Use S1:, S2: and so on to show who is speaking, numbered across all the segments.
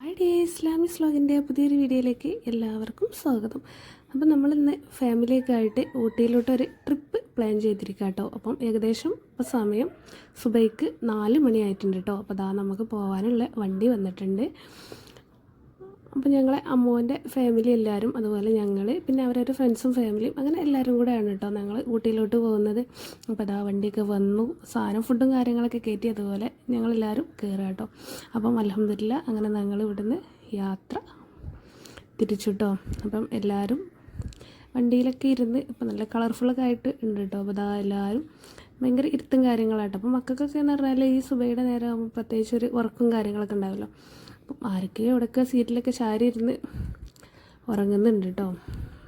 S1: Hi day Islamic സ്ലോഗിന്റെ പുതിയൊരു വീഡിയോയിലേക്ക് എല്ലാവർക്കും സ്വാഗതം. അപ്പം നമ്മളിന്ന് ഫാമിലിയൊക്കെ ആയിട്ട് ഊട്ടിയിലോട്ട് ഒരു ട്രിപ്പ് പ്ലാൻ ചെയ്തിരിക്കുക കേട്ടോ. അപ്പം ഏകദേശം ഇപ്പോൾ സമയം സുബൈക്ക് നാല് മണിയായിട്ടുണ്ട് കേട്ടോ. അപ്പോൾ അതാ നമുക്ക് പോകാനുള്ള വണ്ടി വന്നിട്ടുണ്ട്. അപ്പോൾ ഞങ്ങളെ അമ്മുവിന്റെ ഫാമിലി എല്ലാവരും അതുപോലെ ഞങ്ങൾ പിന്നെ അവരൊരു ഫ്രണ്ട്സും ഫാമിലിയും അങ്ങനെ എല്ലാവരും കൂടെയാണ് കേട്ടോ ഞങ്ങൾ ഊട്ടിയിലോട്ട് പോകുന്നത്. അപ്പോൾ അതാ വണ്ടിയൊക്കെ വന്നു സാധനം ഫുഡും കാര്യങ്ങളൊക്കെ കയറ്റി അതുപോലെ ഞങ്ങളെല്ലാവരും കയറുക കേട്ടോ. അപ്പം അലഹമില്ല അങ്ങനെ ഞങ്ങൾ ഇവിടുന്ന് യാത്ര തിരിച്ചു കേട്ടോ. അപ്പം എല്ലാവരും വണ്ടിയിലൊക്കെ ഇരുന്ന് ഇപ്പം നല്ല കളർഫുള്ളൊക്കെ ആയിട്ട് ഉണ്ട് കേട്ടോ. അപ്പോൾ അതാ എല്ലാവരും ഭയങ്കര ഇരുത്തും കാര്യങ്ങളായിട്ട് അപ്പം മക്കൾക്കൊക്കെ എന്ന് പറഞ്ഞാൽ ഈ സുബൈയുടെ നേരം പ്രത്യേകിച്ച് ഒരു ഉറക്കും കാര്യങ്ങളൊക്കെ ഉണ്ടാവുമല്ലോ അപ്പം ആരൊക്കെയോ ഇവിടെയൊക്കെ സീറ്റിലൊക്കെ ചാരി ഇരുന്ന് ഉറങ്ങുന്നുണ്ട് കേട്ടോ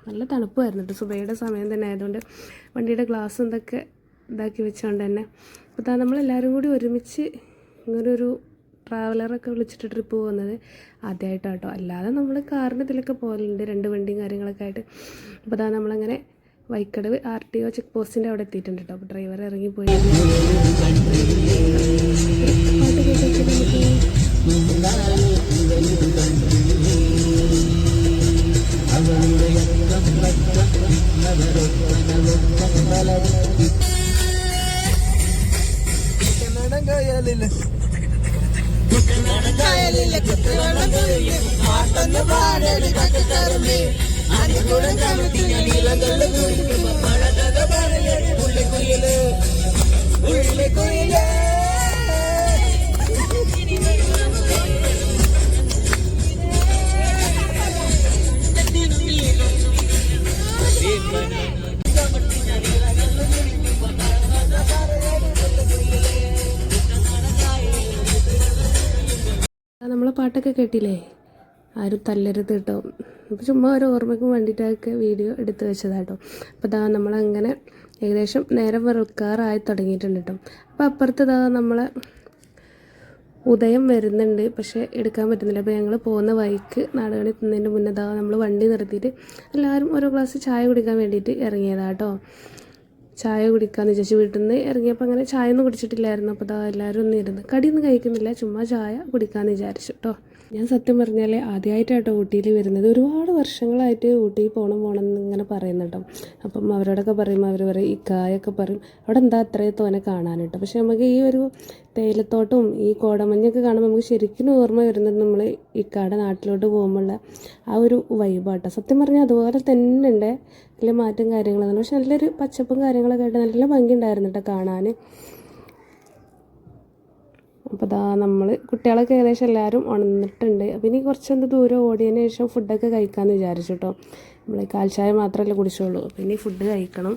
S1: നല്ല തണുപ്പായിരുന്നു കേട്ടോ സുബൈയുടെ സമയം തന്നെ ആയതുകൊണ്ട് വണ്ടിയുടെ ഗ്ലാസ് എന്തൊക്കെ ഇതാക്കി വെച്ചുകൊണ്ട് തന്നെ. അപ്പോൾ താ നമ്മളെല്ലാവരും കൂടി ഒരുമിച്ച് ഇങ്ങനൊരു ട്രാവലറൊക്കെ വിളിച്ചിട്ട് ട്രിപ്പ് പോകുന്നത് ആദ്യമായിട്ടാണ് കേട്ടോ അല്ലാതെ നമ്മൾ കാറിന്റെ ഇതിലൊക്കെ പോകലുണ്ട് രണ്ട് വണ്ടിയും കാര്യങ്ങളൊക്കെ ആയിട്ട്. അപ്പോൾ അതാ നമ്മളങ്ങനെ Vaikkadavu R T O check പോസ്റ്റിന്റെ അവിടെ എത്തിയിട്ടുണ്ട് കേട്ടോ അപ്പോൾ ഡ്രൈവർ ഇറങ്ങിപ്പോയി പാട്ട് കേട്ടൊക്കെ നമുക്ക്
S2: കായലിലെ കുത്തിവെള്ളം കൊഴിഞ്ഞ് പാട്ടൊന്ന് പാടടി കട്ടിക്കറുമ്പി അതികൂടെ കമത്തിങ്ങ നീലകല്ല് കുഴിക്കുമ്പോ മഴകഥ
S1: നമ്മളെ പാട്ടൊക്കെ കേട്ടില്ലേ? ആരും തല്ലരുത് കേട്ടോ. അപ്പോൾ ചുമ്മാ ഒരു ഓർമ്മയ്ക്ക് വേണ്ടിയിട്ടൊക്കെ വീഡിയോ എടുത്ത് വെച്ചതാട്ടോ അപ്പോൾ ഇതാ നമ്മളങ്ങനെ ഏകദേശം നേരം വെറുക്കാറായി തുടങ്ങിയിട്ടുണ്ട് കേട്ടോ. അപ്പോൾ അപ്പുറത്ത് ഇതാ നമ്മളെ ഉദയം വരുന്നുണ്ട്. പക്ഷേ എടുക്കാൻ പറ്റുന്നില്ല. അപ്പോൾ ഞങ്ങൾ പോകുന്ന വഴിക്ക് നാടുകണി എത്തുന്നതിന്റെ മുന്നേ നമ്മൾ വണ്ടി നിർത്തിയിട്ട് എല്ലാവരും ഓരോ ഗ്ലാസ് ചായ കുടിക്കാൻ വേണ്ടിയിട്ട് ഇറങ്ങിയതാട്ടോ ചായ കുടിക്കാമെന്ന് വിചാരിച്ച് വീട്ടിൽ നിന്ന് ഇറങ്ങിയപ്പോൾ അങ്ങനെ ചായ ഒന്നും കുടിച്ചിട്ടില്ലായിരുന്നു. അപ്പോൾ അതാ എല്ലാവരും ഒന്നും ഇരുന്ന് കടിയൊന്നും കഴിക്കുന്നില്ല ചുമ്മാ ചായ കുടിക്കാമെന്ന് വിചാരിച്ചു കേട്ടോ ഞാൻ സത്യം പറഞ്ഞാൽ ആദ്യമായിട്ടാട്ടോ ഊട്ടിയിൽ വരുന്നത്. ഒരുപാട് വർഷങ്ങളായിട്ട് ഊട്ടിയിൽ പോകണം പോകണം എന്ന് ഇങ്ങനെ പറയുന്നുട്ടോ അപ്പം അവരോടൊക്കെ പറയും അവർ പറയും ഈ കായൊക്കെ പറയും. അവിടെ എന്താ അത്രയും തോനെ കാണാനിട്ടോ പക്ഷെ നമുക്ക് ഈ ഒരു തേയിലത്തോട്ടവും ഈ കോടമഞ്ഞൊക്കെ കാണുമ്പോൾ നമുക്ക് ശരിക്കും ഓർമ്മ വരുന്നത് നമ്മൾ ഇക്കാടെ നാട്ടിലോട്ട് പോകുമ്പോഴുള്ള ആ ഒരു വൈബാട്ടോ സത്യം പറഞ്ഞാൽ അതുപോലെ തന്നെ ഉണ്ട് വലിയ മാറ്റം കാര്യങ്ങളൊന്നും പക്ഷെ നല്ലൊരു പച്ചപ്പും കാര്യങ്ങളൊക്കെ ആയിട്ട് നല്ല ഭംഗി ഉണ്ടായിരുന്നു കേട്ടോ കാണാൻ അപ്പോൾ ദാ നമ്മൾ കുട്ടികളൊക്കെ ഏകദേശം എല്ലാവരും ഉണർന്നിട്ടുണ്ട്. അപ്പോൾ ഇനി കുറച്ചെന്ത് ദൂരം ഓടിയതിന് ശേഷം ഫുഡൊക്കെ കഴിക്കാമെന്ന് വിചാരിച്ചു കേട്ടോ നമ്മൾ കാൽച്ചായ മാത്രമല്ലേ കുടിച്ചുള്ളൂ. അപ്പോൾ ഇനി ഫുഡ് കഴിക്കണം.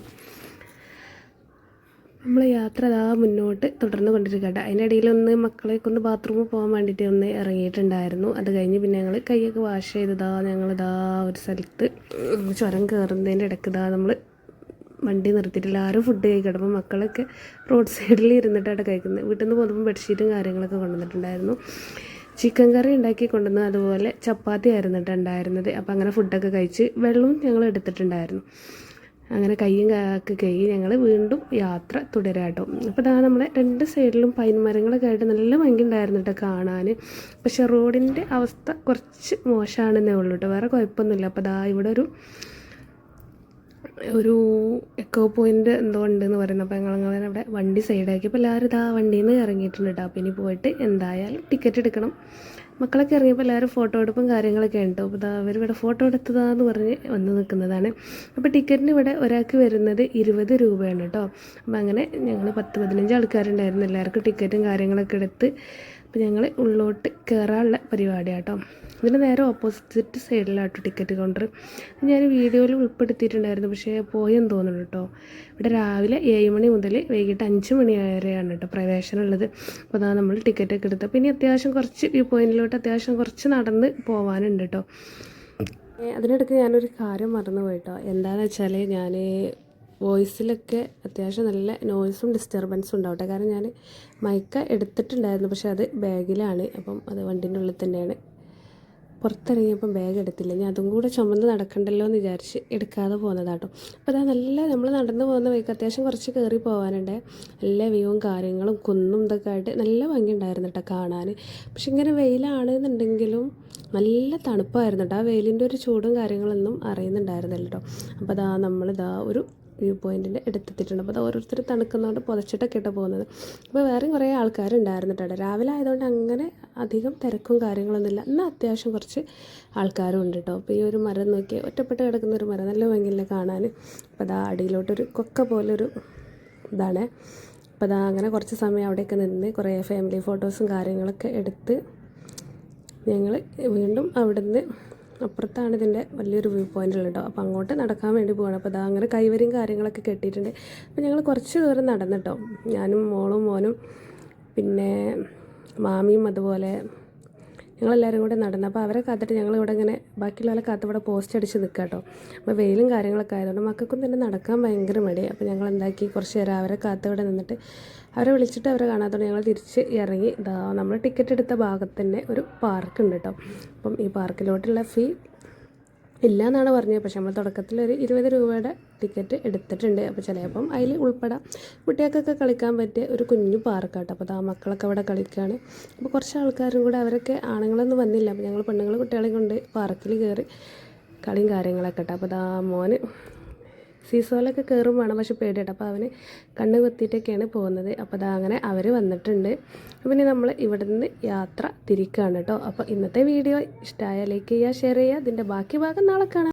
S1: നമ്മൾ യാത്ര അതാ മുന്നോട്ട് തുടർന്ന് കൊണ്ടിരിക്കട്ടെ. അതിന്റെ ഇടയിൽ ഒന്ന് മക്കളെയൊക്കെ ഒന്ന് ബാത്റൂമിൽ പോകാൻ വേണ്ടിയിട്ട് ഒന്ന് ഇറങ്ങിയിട്ടുണ്ടായിരുന്നു. അത് കഴിഞ്ഞ് പിന്നെ ഞങ്ങൾ കൈയൊക്കെ വാഷ് ചെയ്തതാ ഞങ്ങളിതാ ഒരു സ്ഥലത്ത് ചുരം കയറുന്നതിന്റെ ഇടയ്ക്ക് ഇതാ നമ്മൾ വണ്ടി നിർത്തിയിട്ടില്ല ആരും ഫുഡ് കഴിക്കണം അപ്പോൾ മക്കളൊക്കെ റോഡ് സൈഡിൽ ഇരുന്നിട്ടാണ് കഴിക്കുന്നത്. വീട്ടിൽ നിന്ന് പോകുമ്പോൾ ബെഡ്ഷീറ്റും കാര്യങ്ങളൊക്കെ കൊണ്ടുവന്നിട്ടുണ്ടായിരുന്നു. ചിക്കൻ കറി ഉണ്ടാക്കി കൊണ്ടുവന്ന് അതുപോലെ ചപ്പാത്തി ആയിരുന്നിട്ടുണ്ടായിരുന്നത് അപ്പോൾ അങ്ങനെ ഫുഡൊക്കെ കഴിച്ച് വെള്ളവും ഞങ്ങൾ എടുത്തിട്ടുണ്ടായിരുന്നു. അങ്ങനെ കയ്യും കാക്ക് ഞങ്ങൾ വീണ്ടും യാത്ര തുടരാട്ടോ അപ്പോൾ ഇതാ നമ്മളെ രണ്ട് സൈഡിലും പൈൻ മരങ്ങളൊക്കെ ആയിട്ട് നല്ല ഭംഗി ഉണ്ടായിരുന്നു കേട്ടോ കാണാൻ പക്ഷേ റോഡിന്റെ അവസ്ഥ കുറച്ച് മോശമാണെന്നേ ഉള്ളൂ കേട്ടോ വേറെ കുഴപ്പമൊന്നുമില്ല. അപ്പോൾ ദാ ഇവിടെ ഒരു ഒരു എക്കോ പോയിന്റ് എന്തോ ഉണ്ടെന്ന് പറയുന്നത് അപ്പോൾ ഞങ്ങൾ അവിടെ വണ്ടി സൈഡാക്കി അപ്പോൾ എല്ലാവരും ഇതാ വണ്ടിയിൽ നിന്ന് ഇറങ്ങിയിട്ടുണ്ട് കേട്ടോ അപ്പോൾ ഇനി പോയിട്ട് എന്തായാലും ടിക്കറ്റ് എടുക്കണം. മക്കളൊക്കെ ഇറങ്ങിയപ്പോൾ എല്ലാവരും ഫോട്ടോ എടുപ്പും കാര്യങ്ങളൊക്കെ ഉണ്ടോ? അപ്പോൾ അവരിവിടെ ഫോട്ടോ എടുത്തതാന്ന് പറഞ്ഞ് വന്ന് നിൽക്കുന്നതാണ് അപ്പോൾ ടിക്കറ്റിന് ഇവിടെ ഒരാൾക്ക് വരുന്നത് ഇരുപത് രൂപയാണ് കേട്ടോ അപ്പോൾ അങ്ങനെ ഞങ്ങൾ പത്ത് പതിനഞ്ച് ആൾക്കാരുണ്ടായിരുന്നു. എല്ലാവർക്കും ടിക്കറ്റും കാര്യങ്ങളൊക്കെ എടുത്ത് അപ്പോൾ ഞങ്ങൾ ഉള്ളോട്ട് കയറാനുള്ള പരിപാടിയാണ് കേട്ടോ ഇതിന് നേരെ ഓപ്പോസിറ്റ് സൈഡിലാട്ടോ ടിക്കറ്റ് കൗണ്ടർ ഞാൻ വീഡിയോയിൽ ഉൾപ്പെടുത്തിയിട്ടുണ്ടായിരുന്നു. പക്ഷേ പോയെന്ന് തോന്നുന്നു കേട്ടോ ഇവിടെ രാവിലെ ഏഴ് മണി മുതൽ വൈകിട്ട് അഞ്ച് മണി വരെയാണ് കേട്ടോ പ്രവേശനമുള്ളത്. അപ്പോൾ അതാണ് നമ്മൾ ടിക്കറ്റൊക്കെ എടുത്തത് പിന്നെ അത്യാവശ്യം കുറച്ച് വ്യൂ പോയിന്റിലോട്ട് അത്യാവശ്യം കുറച്ച് നടന്ന് പോകാനുണ്ട് കേട്ടോ അതിനിടയ്ക്ക് ഞാനൊരു കാര്യം മറന്നു പോയിട്ടോ എന്താണെന്ന് വെച്ചാൽ ഞാൻ വോയിസിലൊക്കെ അത്യാവശ്യം നല്ല നോയ്സും ഡിസ്റ്റർബൻസും ഉണ്ടാവട്ടെ. കാരണം ഞാൻ മൈക്ക എടുത്തിട്ടുണ്ടായിരുന്നു. പക്ഷേ അത് ബാഗിലാണ് അപ്പം അത് വണ്ടീന്റെ ഉള്ളിൽ തന്നെയാണ്. പുറത്തിറങ്ങിയപ്പം ബാഗ് എടുത്തില്ല. ഞാൻ അതും കൂടെ ചുമന്ന് നടക്കണ്ടല്ലോ എന്ന് വിചാരിച്ച് എടുക്കാതെ പോകുന്നതാട്ടോ അപ്പോൾ അതാ നല്ല നമ്മൾ നടന്നു പോകുന്ന വഴിക്ക് അത്യാവശ്യം കുറച്ച് കയറി പോകാനുണ്ട് നല്ല വ്യൂവും കാര്യങ്ങളും കുന്നും ഇതൊക്കെ ആയിട്ട് നല്ല ഭംഗി ഉണ്ടായിരുന്നു കേട്ടോ കാണാൻ പക്ഷെ ഇങ്ങനെ വെയിലാണെന്നുണ്ടെങ്കിലും നല്ല തണുപ്പായിരുന്നു കേട്ടോ ആ വെയിലിന്റെ ഒരു ചൂടും കാര്യങ്ങളൊന്നും അറിയുന്നുണ്ടായിരുന്നില്ല കേട്ടോ അപ്പോൾ അതാ നമ്മളിതാ ഒരു വ്യൂ പോയിന്റിന്റെ അടുത്തെത്തിയിട്ടുണ്ട് അപ്പോൾ അത് ഓരോരുത്തർ തണുക്കുന്നതുകൊണ്ട് പുതച്ചിട്ടൊക്കെ ഇട്ട് പോകുന്നത്. അപ്പോൾ വേറെയും കുറേ ആൾക്കാരുണ്ടായിരുന്നു കേട്ടോ രാവിലെ ആയതുകൊണ്ട് അങ്ങനെ അധികം തിരക്കും കാര്യങ്ങളൊന്നുമില്ല. എന്നാൽ അത്യാവശ്യം കുറച്ച് ആൾക്കാരും ഉണ്ട് കേട്ടോ. അപ്പോൾ ഈ ഒരു മരം നോക്കി ഒറ്റപ്പെട്ട് കിടക്കുന്ന ഒരു മരം നല്ല ഭംഗിയില്ല കാണാൻ അപ്പോൾ അതാ അടിയിലോട്ടൊരു കൊക്ക പോലൊരു ഇതാണ്. അപ്പോൾ അതാ അങ്ങനെ കുറച്ച് സമയം അവിടെയൊക്കെ നിന്ന് കുറേ ഫാമിലി ഫോട്ടോസും കാര്യങ്ങളൊക്കെ എടുത്ത് ഞങ്ങൾ വീണ്ടും അവിടുന്ന് അപ്പുറത്താണ് ഇതിന്റെ വലിയൊരു വ്യൂ പോയിന്റ് ഉള്ളത് കേട്ടോ അപ്പോൾ അങ്ങോട്ട് നടക്കാൻ വേണ്ടി പോവാണ്. അപ്പോൾ അതാ അങ്ങനെ കൈവരും കാര്യങ്ങളൊക്കെ കെട്ടിയിട്ടുണ്ട് അപ്പോൾ ഞങ്ങൾ കുറച്ച് ദൂരം നടന്നിട്ടോ ഞാനും മോളും മോനും പിന്നെ മാമിയും അതുപോലെ ഞങ്ങളെല്ലാവരും കൂടെ നടന്നു. അപ്പോൾ അവരെ കാത്തിട്ട് ഞങ്ങൾ ഇവിടെ ഇങ്ങനെ ബാക്കിയുള്ളവരെ കാത്ത് ഇവിടെ പോസ്റ്റ് അടിച്ച് നിൽക്കുക കേട്ടോ അപ്പോൾ വെയിലും കാര്യങ്ങളൊക്കെ ആയതുകൊണ്ട് മക്കൾക്കും തന്നെ നടക്കാൻ ഭയങ്കര മടി അപ്പോൾ ഞങ്ങൾ എന്താക്കി കുറച്ച് നേരം അവരെ കാത്ത് ഇവിടെ നിന്നിട്ട് അവരെ വിളിച്ചിട്ട് അവരെ കാണാത്തതുകൊണ്ട് ഞങ്ങൾ തിരിച്ച് ഇറങ്ങി. ഇതാ നമ്മൾ ടിക്കറ്റ് എടുത്ത ഭാഗത്ത് തന്നെ ഒരു പാർക്ക് ഉണ്ട് കേട്ടോ അപ്പം ഈ പാർക്കിലോട്ടുള്ള ഫീ ഇല്ല എന്നാണ് പറഞ്ഞത്. പക്ഷെ നമ്മൾ തുടക്കത്തിൽ ഒരു ഇരുപത് രൂപയുടെ ടിക്കറ്റ് എടുത്തിട്ടുണ്ട്. അപ്പോൾ ചിലപ്പം അതിൽ ഉൾപ്പെടാം. കുട്ടികൾക്കൊക്കെ കളിക്കാൻ പറ്റിയ ഒരു കുഞ്ഞു പാർക്കാട്ടോ അപ്പോൾ ആ മക്കളൊക്കെ അവിടെ കളിക്കുകയാണ് അപ്പോൾ കുറച്ച് ആൾക്കാരും കൂടെ അവരൊക്കെ ആണുങ്ങളൊന്നും വന്നില്ല. അപ്പോൾ ഞങ്ങൾ പെണ്ണുങ്ങൾ കുട്ടികളെ കൊണ്ട് പാർക്കിൽ കയറി കളിയും കാര്യങ്ങളൊക്കെ കേട്ടോ അപ്പോൾ ദാ മോന് സീസോലൊക്കെ കയറും വേണം പക്ഷെ പേടിയിട്ട് അപ്പോൾ അവന് കണ്ണ് കുത്തിയിട്ടൊക്കെയാണ് പോകുന്നത്. അപ്പോൾ അതാ അങ്ങനെ അവർ വന്നിട്ടുണ്ട്. പിന്നെ നമ്മൾ ഇവിടെ നിന്ന് യാത്ര തിരിക്കുകയാണ് കേട്ടോ. അപ്പോൾ ഇന്നത്തെ വീഡിയോ ഇഷ്ടമായ ലൈക്ക് ചെയ്യുക ഷെയർ ചെയ്യുക. ഇതിന്റെ ബാക്കി ഭാഗം നാളെ കാണാം.